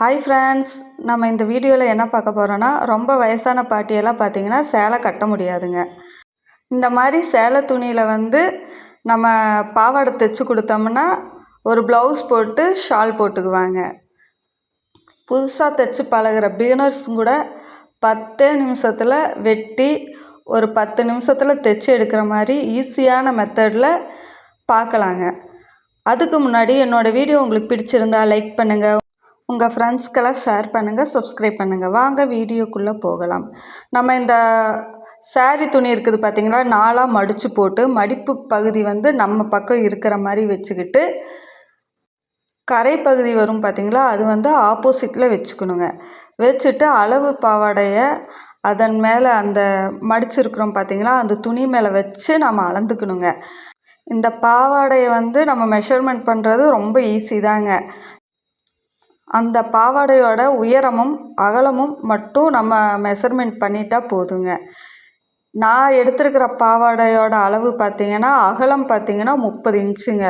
Hi friends நம்ம இந்த வீடியோவில் என்ன பார்க்க போகிறோன்னா ரொம்ப வயசான பாட்டியெல்லாம் பார்த்திங்கன்னா சேலை கட்ட முடியாதுங்க. இந்த மாதிரி சேலை துணியில் வந்து நம்ம பாவாடை தைச்சி கொடுத்தோம்னா ஒரு ப்ளவுஸ் போட்டு ஷால் போட்டுக்குவாங்க. புதுசாக தைச்சி பழகுற பிகினர்ஸும் கூட பத்தே நிமிஷத்தில் வெட்டி ஒரு பத்து நிமிஷத்தில் தைச்சி எடுக்கிற மாதிரி ஈஸியான மெத்தடில் பார்க்கலாங்க. அதுக்கு முன்னாடி என்னோடய வீடியோ உங்களுக்கு பிடிச்சிருந்தா லைக் பண்ணுங்கள் உங்கள் ஃப்ரெண்ட்ஸ்க்கெல்லாம் ஷேர் பண்ணுங்கள் சப்ஸ்கிரைப் பண்ணுங்கள் வாங்க வீடியோக்குள்ளே போகலாம். நம்ம இந்த சாரி துணி இருக்குது பார்த்தீங்களா நாலாக மடித்து போட்டு மடிப்பு பகுதி வந்து நம்ம பக்கம் இருக்கிற மாதிரி வச்சுக்கிட்டு கரை பகுதி வரும் பார்த்திங்களா அது வந்து ஆப்போசிட்டில் வச்சுக்கணுங்க. வச்சுட்டு அளவு பாவாடையை அதன் மேலே அந்த மடிச்சிருக்கிறோம் பார்த்தீங்களா அந்த துணி மேலே வச்சு நம்ம அளந்துக்கணுங்க. இந்த பாவாடையை வந்து நம்ம மெஷர்மெண்ட் பண்ணுறது ரொம்ப ஈஸி தாங்க. அந்த பாவாடையோட உயரமும் அகலமும் மட்டும் நம்ம மெஷர்மெண்ட் பண்ணிட்டா போதுங்க. நான் எடுத்திருக்கிற பாவாடையோட அளவு பார்த்தீங்கன்னா அகலம் பார்த்தீங்கன்னா முப்பது இன்ச்சுங்க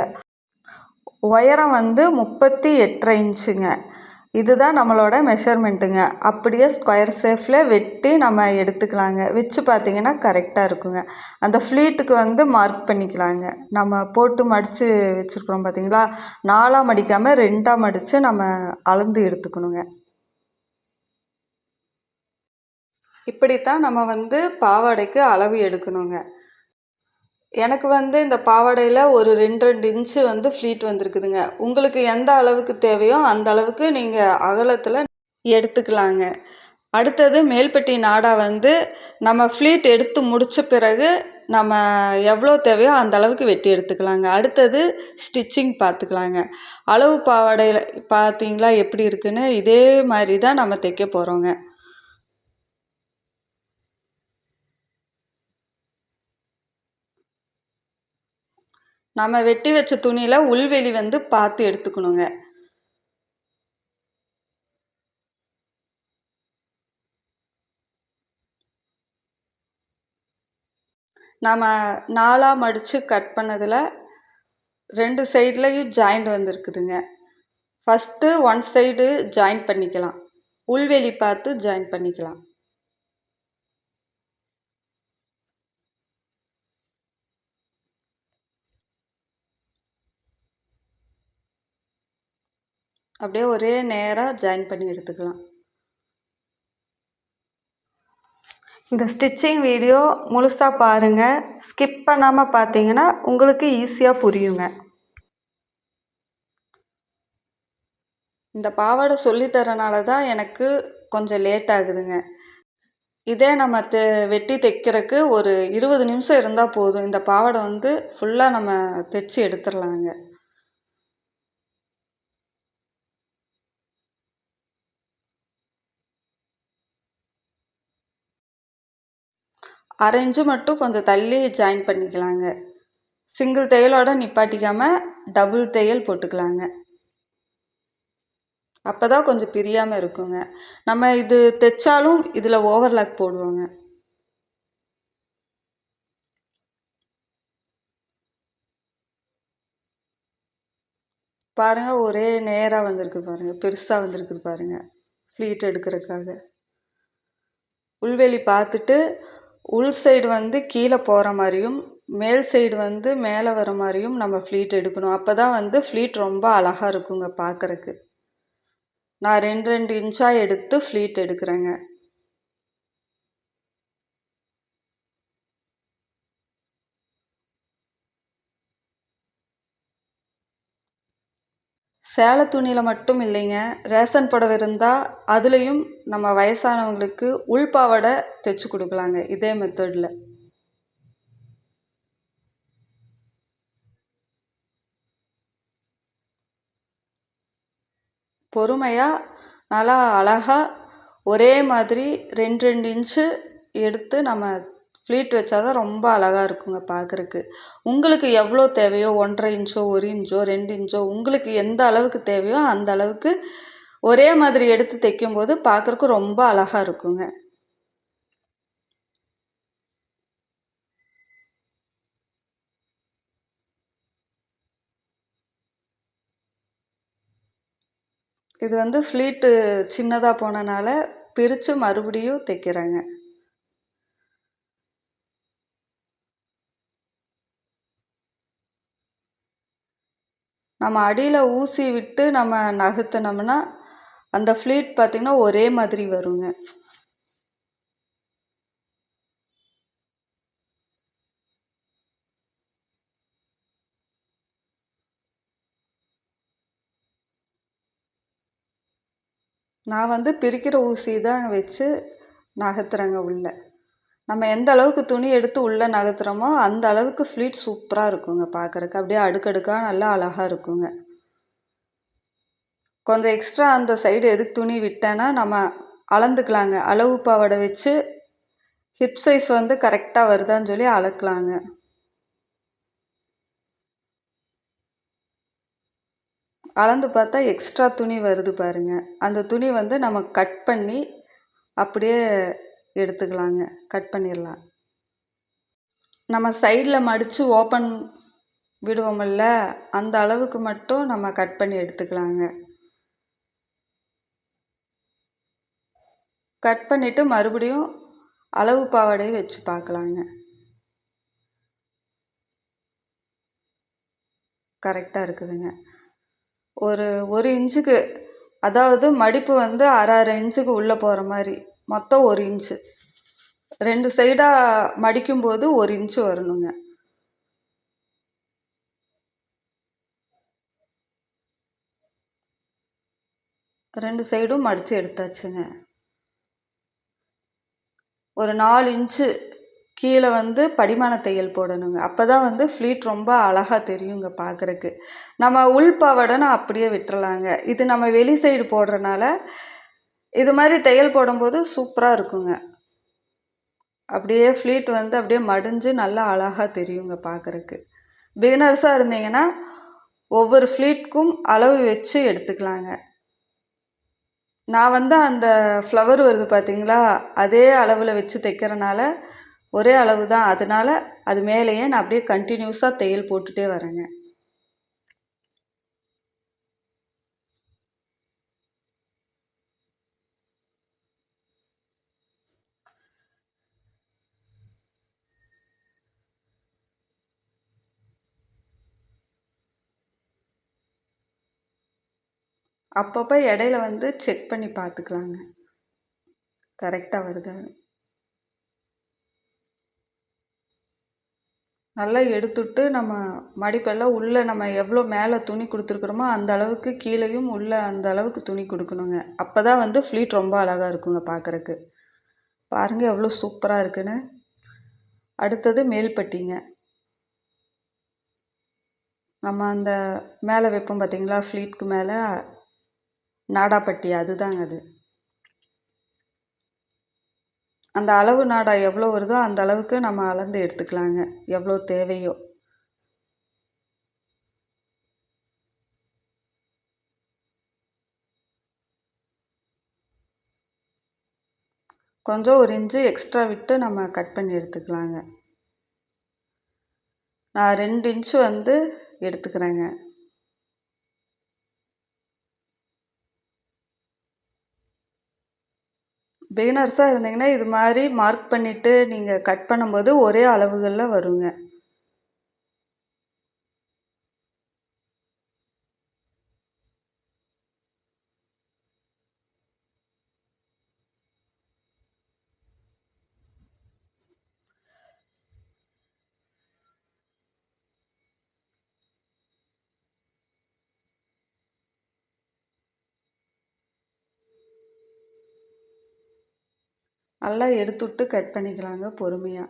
உயரம் வந்து முப்பத்தி எட்டரை இன்ச்சுங்க இதுதான் நம்மளோட மெஷர்மெண்ட்டுங்க அப்படியே ஸ்கொயர் ஷேஃபில் வெட்டி நம்ம எடுத்துக்கலாங்க. வச்சு பார்த்தீங்கன்னா கரெக்டாக இருக்குங்க. அந்த ஃப்ளீட்டுக்கு வந்து மார்க் பண்ணிக்கலாங்க. நம்ம போட்டு மடித்து வச்சுருக்குறோம் பார்த்தீங்களா? நாலாக மடிக்காமல் ரெண்டாக மடித்து நம்ம அளந்து எடுத்துக்கணுங்க. இப்படித்தான் நம்ம வந்து பாவாடைக்கு அளவு எடுக்கணுங்க. எனக்கு வந்து இந்த பாவாடையில் ஒரு ரெண்டு ரெண்டு இன்ச்சு வந்து ஃப்ளீட் வந்திருக்குதுங்க. உங்களுக்கு எந்த அளவுக்கு தேவையோ அந்த அளவுக்கு நீங்கள் அகலத்தில் எடுத்துக்கலாங்க. அடுத்தது மேல்பட்டி நாடா வந்து நம்ம ஃப்ளீட் எடுத்து முடித்த பிறகு நம்ம எவ்வளோ தேவையோ அந்த அளவுக்கு வெட்டி எடுத்துக்கலாங்க. அடுத்தது ஸ்டிச்சிங் பார்த்துக்கலாங்க அளவு பாவாடையில் பார்த்தீங்களா எப்படி இருக்குன்னு? இதே மாதிரி தான் நம்ம தைக்க போகிறோங்க நம்ம வெட்டி வச்ச துணியில் உள்வெளி வந்து பார்த்து எடுத்துக்கணுங்க. நம்ம நாலாக மடித்து கட் பண்ணதில் ரெண்டு சைட்லேயும் ஜாயிண்ட் வந்துருக்குதுங்க. ஃபஸ்ட்டு ஒன் சைடு ஜாயின் பண்ணிக்கலாம். உள்வெளி பார்த்து ஜாயின் பண்ணிக்கலாம். அப்படியே ஒரே நேராக ஜாயின் பண்ணி எடுத்துக்கலாம். இந்த ஸ்டிச்சிங் வீடியோ முழுசாக பாருங்கள் ஸ்கிப் பண்ணாமல் பார்த்தீங்கன்னா உங்களுக்கு ஈஸியாக புரியுங்க. இந்த பாவாடை சொல்லித்தரனால தான் எனக்கு கொஞ்சம் லேட் ஆகுதுங்க. இதே நம்ம தெ வெட்டி தைக்கிறதுக்கு ஒரு இருபது நிமிஷம் இருந்தால் போதும். இந்த பாவாடை வந்து ஃபுல்லாக நம்ம தைச்சி எடுத்துடலாங்க அரை இன்ச்சு மட்டும் கொஞ்சம் தள்ளி ஜாயின் பண்ணிக்கலாங்க. சிங்கிள் தையலோட நிப்பாட்டிக்காமல் டபுள் தையல் போட்டுக்கலாங்க. அப்போ தான் கொஞ்சம் பிரியாமல் இருக்குங்க. நம்ம இது தைச்சாலும் இதில் ஓவர்லாக் போடுவோங்க. பாருங்கள் ஒரே நேராக வந்திருக்கு பாருங்கள் பெருசாக வந்திருக்குது பாருங்கள் ஃப்ளீட் எடுக்கிறதுக்காக. உள்வெளி பார்த்துட்டு உள் சைடு வந்து கீழே போகிற மாதிரியும் மேல் சைடு வந்து மேலே வர மாதிரியும் நம்ம ஃப்ளீட் எடுக்கணும். அப்போ தான் வந்து ஃப்ளீட் ரொம்ப அழகாக இருக்குங்க பார்க்குறக்கு நான் ரெண்டு ரெண்டு இன்ச்சாக எடுத்து ஃப்ளீட் எடுக்கிறேங்க. சேலை துணியில் மட்டும் இல்லைங்க. ரேஷன் புடவை இருந்தால் அதுலேயும் நம்ம வயசானவங்களுக்கு உள்பாவாடை தைச்சி கொடுக்கலாங்க இதே மெத்தடில் பொறுமையாக நல்லா அழகாக ஒரே மாதிரி ரெண்டு ரெண்டு இன்ச்சு எடுத்து நம்ம ஃப்ளீட் வச்சா தான் ரொம்ப அழகாக இருக்குங்க பார்க்குறக்கு உங்களுக்கு எவ்வளோ தேவையோ ஒன்றரை இன்ச்சோ ஒரு இன்ச்சோ ரெண்டு இன்ச்சோ உங்களுக்கு எந்த அளவுக்கு தேவையோ அந்த அளவுக்கு ஒரே மாதிரி எடுத்து தைக்கும்போது பார்க்குறக்கு ரொம்ப அழகாக இருக்குங்க. இது வந்து ஃப்ளீட்டு சின்னதாக போனனால பிரித்து மறுபடியும் தைக்கிறேங்க. நம்ம அடியில் ஊசி விட்டு நம்ம நகர்த்தினோம்னா அந்த ஃப்ளீட் பார்த்திங்கன்னா ஒரே மாதிரி வருங்க. நான் வந்து பிரிக்கிற ஊசி தான் வச்சு நகர்த்துறேங்க உள்ளே. நம்ம எந்த அளவுக்கு துணி எடுத்து உள்ளே நகர்த்துறோமோ அந்த அளவுக்கு ஃப்ளீட் சூப்பராக இருக்குங்க பார்க்குறக்கு. அப்படியே அடுக்கடுக்காக நல்லா அழகாக இருக்குங்க. கொஞ்சம் எக்ஸ்ட்ரா அந்த சைடு எதுக்கு துணி விட்டேன்னா நம்ம அளந்துக்கலாங்க. அளவு பாவாடை வச்சு ஹிப் சைஸ் வந்து கரெக்டாக வருதான்னு சொல்லி அளக்கலாங்க. அளந்து பார்த்தா எக்ஸ்ட்ரா துணி வருது பாருங்க. அந்த துணி வந்து நம்ம கட் பண்ணி அப்படியே எடுத்துக்கலாங்க. கட் பண்ணிடலாம். நம்ம சைடில் மடித்து ஓப்பன் விடுவோமில்ல அந்த அளவுக்கு மட்டும் நம்ம கட் பண்ணி எடுத்துக்கலாங்க. கட் பண்ணிவிட்டு மறுபடியும் அளவு பாவாடையை வச்சு பார்க்கலாங்க. கரெக்டாக இருக்குதுங்க. ஒரு ஒரு இன்ச்சுக்கு அதாவது மடிப்பு வந்து அரை அரை இன்ச்சுக்கு உள்ளே போகிற மாதிரி மொத்தம் ஒரு இன்ச்சு ரெண்டு சைடாக மடிக்கும்போது ஒரு இன்ச்சு வரணுங்க. ரெண்டு சைடும் மடித்து எடுத்தாச்சுங்க. ஒரு நாலு இன்ச்சு கீழே வந்து படிமான தையல் போடணுங்க. அப்போ தான் வந்து ஃப்ளீட் ரொம்ப அழகாக தெரியுங்க பார்க்குறக்கு நம்ம உள் பாவாடைனா அப்படியே விட்டுறலாங்க. இது நம்ம வெளி சைடு போடுறனால இது மாதிரி தையல் போடும்போது சூப்பராக இருக்குங்க. அப்படியே ஃப்ளீட் வந்து அப்படியே மடிஞ்சு நல்லா அழகாக தெரியுங்க பார்க்குறக்கு பிகினர்ஸாக இருந்தீங்கன்னா ஒவ்வொரு ஃப்ளீட்க்கும் அளவு வச்சு எடுத்துக்கலாங்க. நான் வந்து அந்த ஃப்ளவர் வருது பார்த்தீங்களா அதே அளவில் வச்சு தைக்கிறனால ஒரே அளவு தான் அதனால் அது மேலேயே நான் அப்படியே கண்டினியூஸாக தையல் போட்டுகிட்டே வரேங்க. அப்பப்போ இடையில வந்து செக் பண்ணி பார்த்துக்கலாங்க கரெக்டாக வருதான்னு நல்லா எடுத்துட்டு நம்ம மடிப்பெல்லாம் உள்ளே நம்ம எவ்வளோ மேலே துணி கொடுத்துருக்குறோமோ அந்த அளவுக்கு கீழேயும் உள்ளே அந்த அளவுக்கு துணி கொடுக்கணுங்க. அப்போ தான் வந்து ஃப்ளீட் ரொம்ப அழகாக இருக்குங்க பார்க்குறக்கு பாருங்கள் எவ்வளோ சூப்பராக இருக்குன்னு. அடுத்தது மேல்பட்டிங்க நம்ம அந்த மேலே வைப்போம் பார்த்தீங்களா ஃப்ளீட்க்கு மேலே. நாடாப்பட்டி அதுதாங்க அது. அந்த அளவு நாடா எவ்வளோ வருதோ அந்த அளவுக்கு நம்ம அளந்து எடுத்துக்கலாங்க. எவ்வளோ தேவையோ. கொஞ்சம் ஒரு இன்ச்சு எக்ஸ்ட்ரா விட்டு நம்ம கட் பண்ணி எடுத்துக்கலாங்க. நான் ரெண்டு இன்ச்சு வந்து எடுத்துக்கிறேங்க. பிகினர்ஸாக இருந்தீங்கன்னா இது மாதிரி மார்க் பண்ணிவிட்டு நீங்கள் கட் பண்ணும்போது ஒரே அளவுகளில் வருங்க. நல்லா எடுத்துவிட்டு கட் பண்ணிக்கலாங்க பொறுமையாக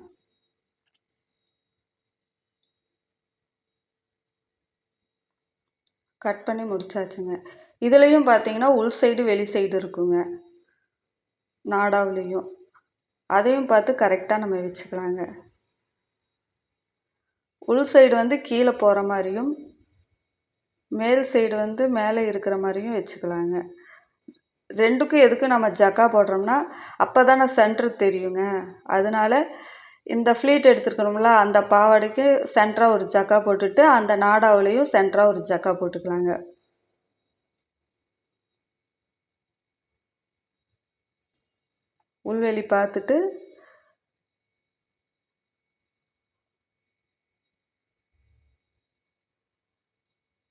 கட் பண்ணி முடிச்சாச்சுங்க. இதுலேயும் பார்த்தீங்கன்னா உள் சைடு வெளி சைடு இருக்குங்க. நாடாவிலையும். அதையும் பார்த்து கரெக்டாக நம்ம வச்சுக்கலாங்க. உள் சைடு வந்து கீழே போகிற மாதிரியும் மேல் சைடு வந்து மேலே இருக்கிற மாதிரியும் வச்சுக்கலாங்க. ரெண்டுக்கும் எதுக்கு நம்ம ஜக்கா போடுறோம்னா அப்போ தானே சென்ட்ரு தெரியுங்க. அதனால இந்த ஃப்ளீட் எடுத்துருக்கணும்ல அந்த பாவாடைக்கு சென்டராக ஒரு ஜக்கா போட்டுட்டு அந்த நாடாவிலையும் சென்டராக ஒரு ஜக்கா போட்டுக்கலாங்க. உள்வெளி பார்த்துட்டு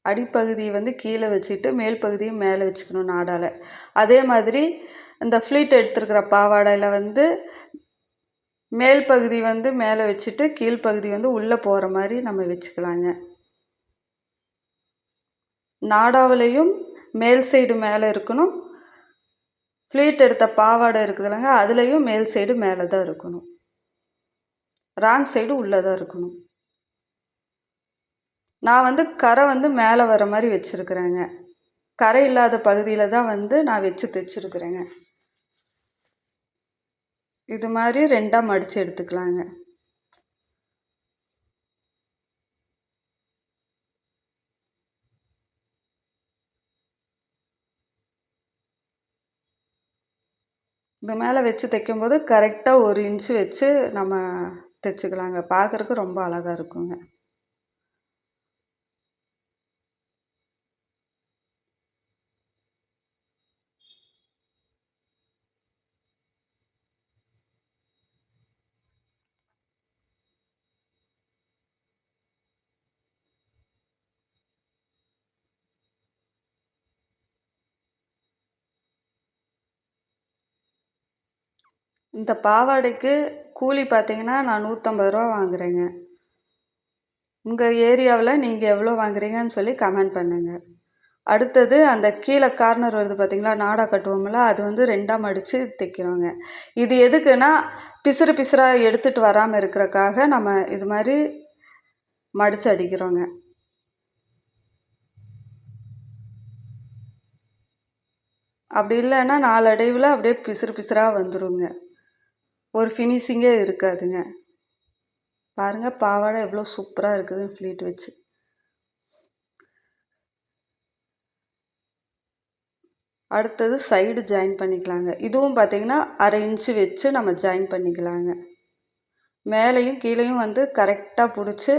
அடிப்பகுதியை வந்து கீழே வச்சுட்டு மேல் பகுதியும் மேலே வச்சுக்கணும் நாடால். அதே மாதிரி இந்த ஃப்ளீட் எடுத்துருக்கிற பாவாடையில் வந்து மேல் பகுதி வந்து மேலே வச்சுட்டு கீழ்ப்பகுதி வந்து உள்ளே போகிற மாதிரி நம்ம வச்சுக்கலாங்க. நாடாவிலையும் மேல் சைடு மேலே இருக்கணும். ஃப்ளீட் எடுத்த பாவாடை இருக்குதுல்லங்க அதுலேயும் மேல் சைடு மேலே தான் இருக்கணும். ராங் சைடு உள்ளே தான் இருக்கணும். நான் வந்து கரை வந்து மேலே வர மாதிரி வச்சுருக்குறேங்க. கரை இல்லாத பகுதியில் தான் வந்து நான் வச்சு தைச்சிருக்குறேங்க. இது மாதிரி ரெண்டாக மடித்து எடுத்துக்கலாங்க. இது மேலே வச்சு தைக்கும்போது கரெக்டாக ஒரு இன்ச்சு வச்சு நம்ம தைச்சிக்கலாங்க. பார்க்குறக்கு ரொம்ப அழகாக இருக்குங்க. இந்த பாவாடைக்கு கூலி பார்த்தீங்கன்னா நான் நூற்றம்பது ரூபா வாங்குகிறேங்க உங்கள் ஏரியாவில் நீங்கள் எவ்வளோ வாங்குறீங்கன்னு சொல்லி கமெண்ட் பண்ணுங்கள் அடுத்தது அந்த கீழே கார்னர் வருது பார்த்தீங்களா நாடா கட்டுவோம்ல அது வந்து ரெண்டாக மடித்து தைக்கிறோங்க. இது எதுக்குன்னா பிசுறு பிசுறாக எடுத்துகிட்டு வராமல் இருக்கிறக்காக நம்ம இது மாதிரி மடித்து அடிக்கிறோங்க. அப்படி இல்லைன்னா நாளடைவில் அப்படியே பிசுறு பிசுறாக வந்துடுங்க ஒரு ஃபினிஷிங்கே இருக்காதுங்க. பாருங்கள் பாவாடை எவ்வளோ சூப்பராக இருக்குதுன்னு ஃப்ளீட் வச்சு. அடுத்தது சைடு ஜாயின் பண்ணிக்கலாங்க. இதுவும் பார்த்திங்கன்னா அரை இன்ச்சு வச்சு நம்ம ஜாயின் பண்ணிக்கலாங்க. மேலேயும் கீழேயும் வந்து கரெக்டாக பிடிச்சி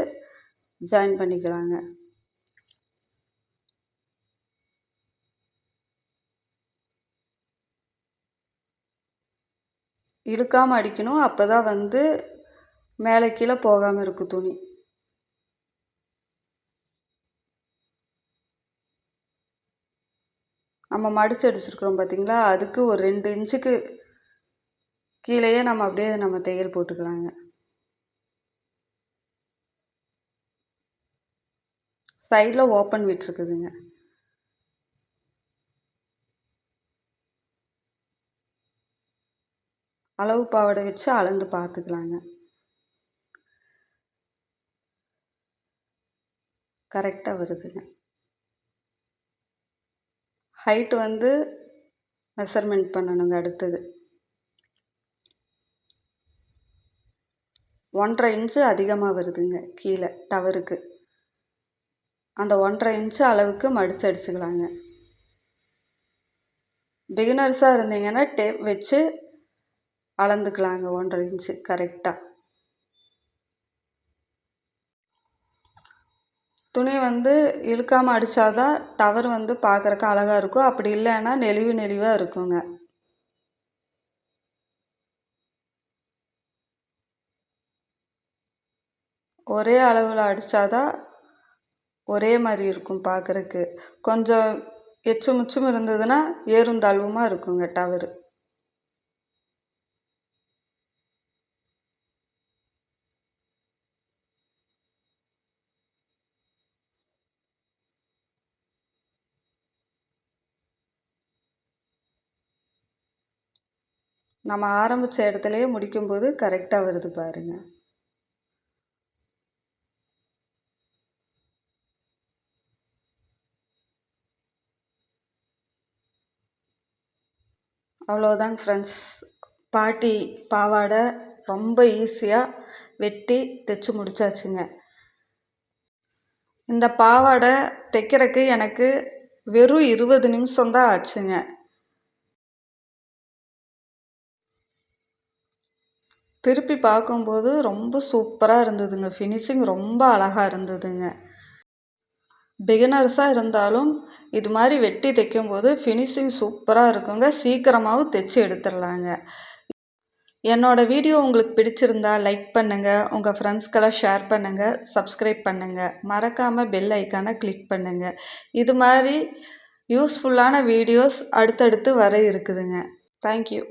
ஜாயின் பண்ணிக்கலாங்க. இழுக்காமல் அடிக்கணும். அப்போ தான் வந்து மேலே கீழே போகாமல் இருக்கும் துணி. நம்ம மடித்து அடிச்சிருக்கிறோம் பார்த்திங்களா அதுக்கு ஒரு ரெண்டு இன்ச்சுக்கு கீழேயே நம்ம அப்படியே நம்ம தையல் போட்டுக்கலாங்க. சைடில் ஓப்பன் விட்டுருக்குதுங்க. அளவு பாவாடை வச்சு அளந்து பார்த்துக்கலாங்க கரெக்டாக வருதுங்க. ஹைட் வந்து மெஷர்மெண்ட் பண்ணணுங்க அடுத்தது. ஒன்றரை இன்ச்சு அதிகமாக வருதுங்க கீழே டவருக்கு. அந்த ஒன்றரை இன்ச்சு அளவுக்கு மடித்து அடிச்சுக்கலாங்க. பிகினர்ஸாக இருந்தீங்கன்னா டேப் வச்சு அளந்துக்கலாங்க ஒன்றரை இன்ச்சு கரெக்டாக துணி வந்து இழுக்காமல் அடித்தாதான் டவர் வந்து பார்க்குறக்கு அழகாக இருக்கும். அப்படி இல்லைன்னா நெளிவு நெளிவாக இருக்குங்க. ஒரே அளவில் அடித்தாதான் ஒரே மாதிரி இருக்கும் பார்க்குறக்கு கொஞ்சம் எச்சு முச்சும் இருந்ததுன்னா ஏறும் தாழ்வுமாக இருக்குங்க டவரு நம்ம ஆரம்பித்த இடத்துலையே முடிக்கும்போது கரெக்டாக வருது பாருங்கள் அவ்வளோதாங்க ஃப்ரெண்ட்ஸ் பாட்டி பாவாடை ரொம்ப ஈஸியாக வெட்டி தைச்சி முடிச்சாச்சுங்க. இந்த பாவாடை தைக்கிறக்கு எனக்கு வெறும் இருபது நிமிஷம்தான் ஆச்சுங்க. திருப்பி பார்க்கும்போது ரொம்ப சூப்பராக இருந்ததுங்க. ஃபினிஷிங் ரொம்ப அழகாக இருந்ததுங்க. பிகினர்ஸாக இருந்தாலும் இது மாதிரி வெட்டி தைக்கும்போது ஃபினிஷிங் சூப்பராக இருக்குங்க. சீக்கிரமாகவும் தைச்சி எடுத்துடலாங்க என்னோடய வீடியோ உங்களுக்கு பிடிச்சிருந்தா லைக் பண்ணுங்கள் உங்கள் ஃப்ரெண்ட்ஸ்க்கெல்லாம் ஷேர் பண்ணுங்கள் சப்ஸ்கிரைப் பண்ணுங்கள் மறக்காமல் பெல் ஐக்கானை கிளிக் பண்ணுங்கள் இது மாதிரி யூஸ்ஃபுல்லான வீடியோஸ் அடுத்தடுத்து வர இருக்குதுங்க. தேங்க்யூ